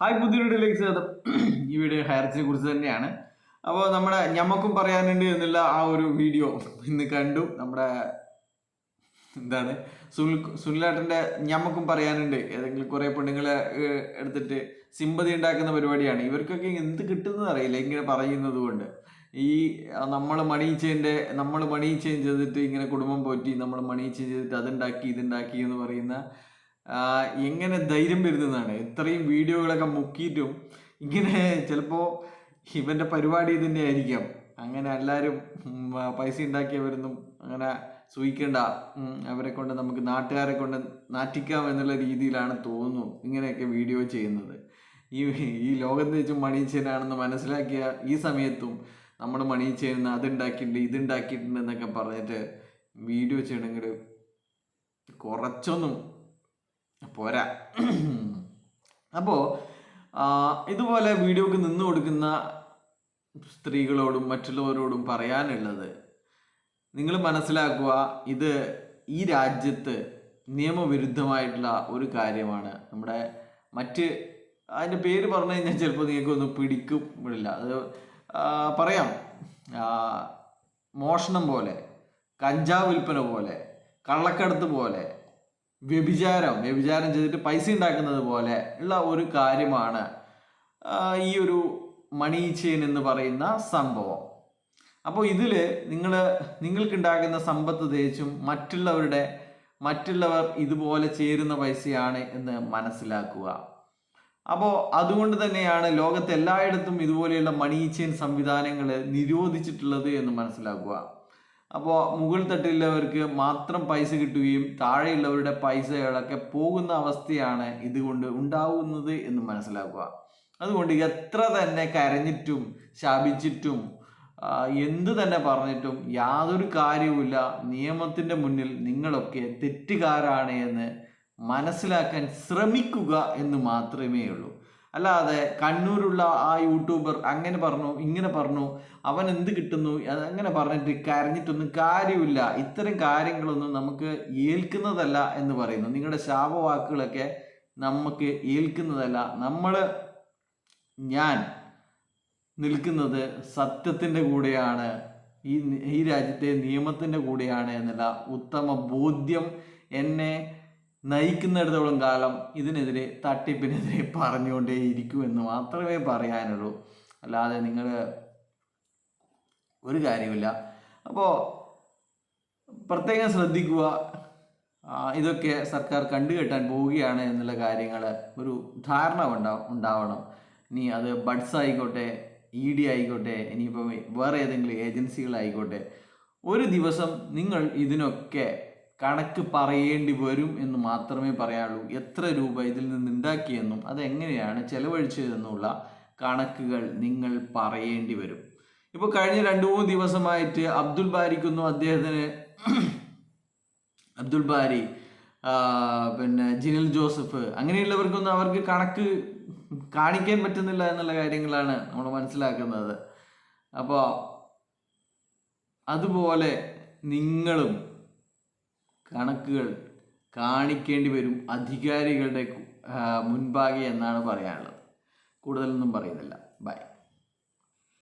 Hi പുതിയൊരു സ്വാഗതം. ഈ വീഡിയോ ഹയർച്ചിനെ കുറിച്ച് തന്നെയാണ്. അപ്പോൾ നമ്മുടെ ഞമ്മക്കും പറയാനുണ്ട് എന്നുള്ള ആ ഒരു വീഡിയോ ഇന്ന് കണ്ടു. നമ്മുടെ എന്താണ്? സുനിൽ സുനിലേട്ടന്റെ ഞമ്മക്കും പറയാനുണ്ട്. ഏതെങ്കിലും കുറേ പെണ്ണുങ്ങളെ എടുത്തിട്ട് സിമ്പതി ഉണ്ടാക്കുന്ന പരിപാടിയാണ്. ഇവർക്കൊക്കെ എന്ത് കിട്ടുന്നത് അറിയില്ല ഇങ്ങനെ പറയുന്നത് കൊണ്ട്. ഈ നമ്മൾ മണി ചെയ്യേണ്ട നമ്മൾ മണി ചേഞ്ച് ചെയ്തിട്ട് ഇങ്ങനെ കുടുംബം പോറ്റി നമ്മൾ മണി ചേഞ്ച് ചെയ്തിട്ട് അതുണ്ടാക്കി ഇതുണ്ടാക്കി എന്ന് പറയുന്ന എങ്ങനെ ധൈര്യം വരുന്നതാണ്? ഇത്രയും വീഡിയോകളൊക്കെ മുക്കിയിട്ടും ഇങ്ങനെ ചിലപ്പോൾ ഇവന്റെ പരിപാടി ഇതിന്റെ ആയിരിക്കാം. അങ്ങനെ എല്ലാവരും പൈസ ഉണ്ടാക്കിയവരൊന്നും അങ്ങനെ സൂഹിക്കേണ്ട അവരെ കൊണ്ട് നമുക്ക് നാട്ടുകാരെ കൊണ്ട് നാറ്റിക്കാം എന്നുള്ള രീതിയിലാണ് തോന്നുന്നു ഇങ്ങനെയൊക്കെ വീഡിയോ ചെയ്യുന്നത്. ഈ ഈ ലോകത്ത് വെച്ച് മണീച്ചനാണെന്ന് മനസ്സിലാക്കിയ ഈ സമയത്തും നമ്മൾ മണീച്ചേരുന്ന അതുണ്ടാക്കിയിട്ടുണ്ട് ഇതുണ്ടാക്കിയിട്ടുണ്ട് എന്നൊക്കെ പറഞ്ഞിട്ട് വീഡിയോ ചെയ്യണമെങ്കിൽ കുറച്ചൊന്നും പോരാ. അപ്പോൾ ഇതുപോലെ വീഡിയോക്ക് നിന്ന് കൊടുക്കുന്ന സ്ത്രീകളോടും മറ്റുള്ളവരോടും പറയാനുള്ളത് നിങ്ങൾ മനസ്സിലാക്കുക ഇത് ഈ രാജ്യത്ത് നിയമവിരുദ്ധമായിട്ടുള്ള ഒരു കാര്യമാണ്. നമ്മുടെ മറ്റ് അതിന്റെ പേര് പറഞ്ഞു കഴിഞ്ഞാൽ ചിലപ്പോൾ നിങ്ങൾക്കൊന്നും പിടിക്കും വിടില്ല അത് പറയാം. മോഷണം പോലെ കഞ്ചാവ് വിൽപ്പന പോലെ കള്ളക്കടത്ത് പോലെ വ്യഭിചാരം വ്യഭിചാരം ചെയ്തിട്ട് പൈസ ഉണ്ടാക്കുന്നത് പോലെ ഉള്ള ഒരു കാര്യമാണ് ഈ ഒരു മണി ചെയിൻ എന്ന് പറയുന്ന സംഭവം. അപ്പോൾ ഇതിൽ നിങ്ങൾ നിങ്ങൾക്കുണ്ടാകുന്ന സമ്പത്ത് തേച്ചും മറ്റുള്ളവരുടെ മറ്റുള്ളവർ ഇതുപോലെ ചേരുന്ന പൈസയാണ് എന്ന് മനസ്സിലാക്കുക. അപ്പോൾ അതുകൊണ്ട് തന്നെയാണ് ലോകത്ത് എല്ലായിടത്തും ഇതുപോലെയുള്ള മണി ചെയിൻ സംവിധാനങ്ങൾ നിരോധിച്ചിട്ടുള്ളത് എന്ന് മനസ്സിലാക്കുക. അപ്പോൾ മുകൾ തട്ടിലുള്ളവർക്ക് മാത്രം പൈസ കിട്ടുകയും താഴെയുള്ളവരുടെ പൈസകളൊക്കെ പോകുന്ന അവസ്ഥയാണ് ഇതുകൊണ്ട് ഉണ്ടാവുന്നത് എന്ന് മനസ്സിലാക്കുക. അതുകൊണ്ട് എത്ര തന്നെ കരഞ്ഞിട്ടും ശാപിച്ചിട്ടും എന്ത് തന്നെ പറഞ്ഞിട്ടും യാതൊരു കാര്യവുമില്ല. നിയമത്തിന്റെ മുന്നിൽ നിങ്ങളൊക്കെ തെറ്റുകാരാണ് എന്ന് മനസ്സിലാക്കാൻ ശ്രമിക്കുക എന്ന് മാത്രമേ ഉള്ളൂ അല്ലാതെ കണ്ണൂരുള്ള ആ യൂട്യൂബർ അങ്ങനെ പറഞ്ഞു ഇങ്ങനെ പറഞ്ഞു അവൻ എന്ത് കിട്ടുന്നു അങ്ങനെ പറഞ്ഞിട്ട് കരഞ്ഞിട്ടൊന്നും കാര്യമില്ല. ഇത്തരം കാര്യങ്ങളൊന്നും നമുക്ക് ഏൽക്കുന്നതല്ല എന്ന് പറയുന്നു. നിങ്ങളുടെ ശാപവാക്കുകളൊക്കെ നമുക്ക് ഏൽക്കുന്നതല്ല. നമ്മൾ ഞാൻ നിൽക്കുന്നത് സത്യത്തിന്റെ കൂടെയാണ്. ഈ ഈ രാജ്യത്തെ നിയമത്തിന്റെ കൂടെയാണ് എന്നുള്ള ഉത്തമ ബോധ്യം എന്നെ നയിക്കുന്നിടത്തോളം കാലം ഇതിനെതിരെ തട്ടിപ്പിനെതിരെ പറഞ്ഞുകൊണ്ടേ ഇരിക്കുമെന്ന് മാത്രമേ പറയാനുള്ളൂ. അല്ലാതെ നിങ്ങൾ ഒരു കാര്യമില്ല അപ്പോൾ പ്രത്യേകം ശ്രദ്ധിക്കുക. ഇതൊക്കെ സർക്കാർ കണ്ടുകെട്ടാൻ പോവുകയാണ് എന്നുള്ള കാര്യങ്ങൾ ഒരു ധാരണ ഉണ്ടാ ഉണ്ടാവണം. ഇനി അത് ബഡ്സ് ആയിക്കോട്ടെ ഇ ഡി ആയിക്കോട്ടെ ഇനിയിപ്പോൾ വേറെ ഏതെങ്കിലും ഏജൻസികളായിക്കോട്ടെ ഒരു ദിവസം നിങ്ങൾ ഇതിനൊക്കെ കണക്ക് പറയേണ്ടി വരും എന്ന് മാത്രമേ പറയാനുള്ളൂ. എത്ര രൂപ ഇതിൽ നിന്ന് ഉണ്ടാക്കിയെന്നും അതെങ്ങനെയാണ് ചെലവഴിച്ചതെന്നുള്ള കണക്കുകൾ നിങ്ങൾ പറയേണ്ടി വരും. ഇപ്പോൾ കഴിഞ്ഞ രണ്ട് മൂന്ന് ദിവസമായിട്ട് അബ്ദുൽ ബാരിക്കൊന്നും അദ്ദേഹത്തിന് അബ്ദുൽ ബാരി പിന്നെ ജിനൽ ജോസഫ് അങ്ങനെയുള്ളവർക്കൊന്നും അവർക്ക് കണക്ക് കാണിക്കാൻ പറ്റുന്നില്ല എന്നുള്ള കാര്യങ്ങളാണ് നമ്മൾ മനസ്സിലാക്കുന്നത്. അപ്പോൾ അതുപോലെ നിങ്ങളും കണക്കുകൾ കാണിക്കേണ്ടി വരും അധികാരികളുടെ മുൻപാകെ എന്നാണ് പറയാനുള്ളത്. കൂടുതലൊന്നും പറയുന്നില്ല. ബൈ